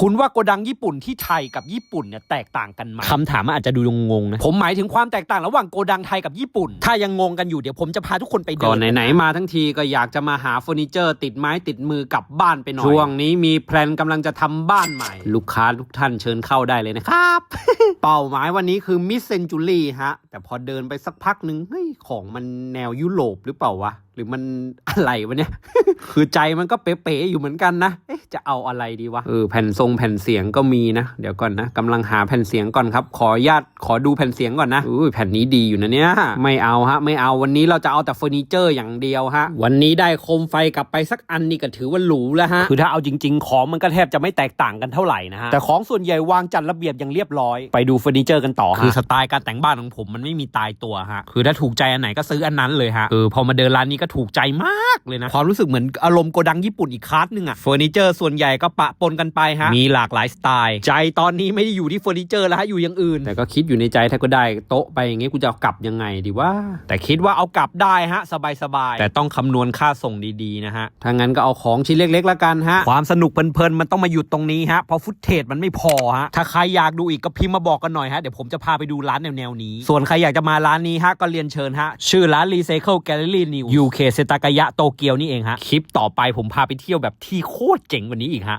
คุณว่าโกดังญี่ปุ่นที่ไทยกับญี่ปุ่นเนี่ยแตกต่างกันไหมคำถามมันอาจจะดูงงๆนะผมหมายถึงความแตกต่างระหว่างโกดังไทยกับญี่ปุ่น ถ้ายังงงกันอยู่เดี๋ยวผมจะพาทุกคนไปเดินก่อนไหนๆมาทั้งทีก็อยากจะมาหาเฟอร์นิเจอร์ ติดไม้ติดมือกลับบ้านไปหน่อยช่วงนี้มีแพลนกำลังจะทำบ้านใหม่ ลูกค้าทุกท่านเชิญเข้าได้เลยนะครับ เป้าหมายวันนี้คือมิสเซนจูรี่ฮะแต่พอเดินไปสักพักหนึ่งเฮ้ยของมันแนวยุโรปหรือเปล่าวะ หรือมันอะไรวะเนี่ย คือใจมันก็เป๋ๆอยู่เหมือนกันนะ เอ๊ะจะเอาอะไรดีวะ เออแผ่นทรงแผ่นเสียงก็มีนะ เดี๋ยวก่อนนะกำลังหาแผ่นเสียงก่อนครับ ขอญาตขอดูแผ่นเสียงก่อนนะอ้ยแผ่นนี้ดีอยู่นะเนี่ย ไม่เอาฮะ ไม่เอาวันนี้เราจะเอาแต่เฟอร์นิเจอร์อย่างเดียวฮะ วันนี้ได้โคมไฟกลับไปสักอันนี่ก็ถือว่าหรูแล้วฮะ คือถ้าเอาจริง ๆ ของมันก็แทบจะไม่แตกต่างกันเท่าไหร่นะฮะ แต่ของส่วนใหญ่วางจัดระเบียบอย่างเรียบร้อย ไปดูเฟอร์นิเจอร์กันต่อคือสไตล์การแต่งบ้านของผมมันไม่มีตายตัวฮะ คือถ้าถูกใจอันไหนก็ซื้ออันนั้นเลยฮะ เออพอมาเดินร้านนี้ก็ถูกใจมากเลยนะ ความรู้สึกเหมือนอารมณ์โกดังญี่ปุ่นอีกคลาสหนึงอะเฟอร์นิเจอร์ส่วนใหญ่ก็ปะปนกันไปฮะ มีหลากหลายสไตล์ ใจตอนนี้ไม่ได้อยู่ที่เฟอร์นิเจอร์แล้วฮะอยู่อย่างอื่น แต่ก็คิดอยู่ในใจถ้าก็ได้โต๊ะไปอย่างงี้กูจะเอากลับยังไงดีว่า แต่คิดว่าเอากลับได้ฮะสบายๆแต่ต้องคำนวณค่าส่งดีๆนะฮะถ้างั้นก็เอาของชิ้นเล็กๆแล้วกันฮะความสนุกเพลินๆมันต้องมาหยุดตรงนี้ฮะเพราะฟุตเทจมันไม่พอฮะถ้าใครอยากดูอีกก็พิมพ์มาบอกกันหน่อยฮะเดี๋ยวผมจะพาไปดูร้านแนวๆนี้ ส่วนใครอยากจะมาร้านนี้ฮะก็เรียนเชิญฮะชื่อร้าน Recycle Gallery New UK เซตากายะโตเกียวนี่เองฮะ คลิปต่อไปผมพาไปเที่ยวแบบที่โคตรเจ๋งกว่านี้อีกฮะ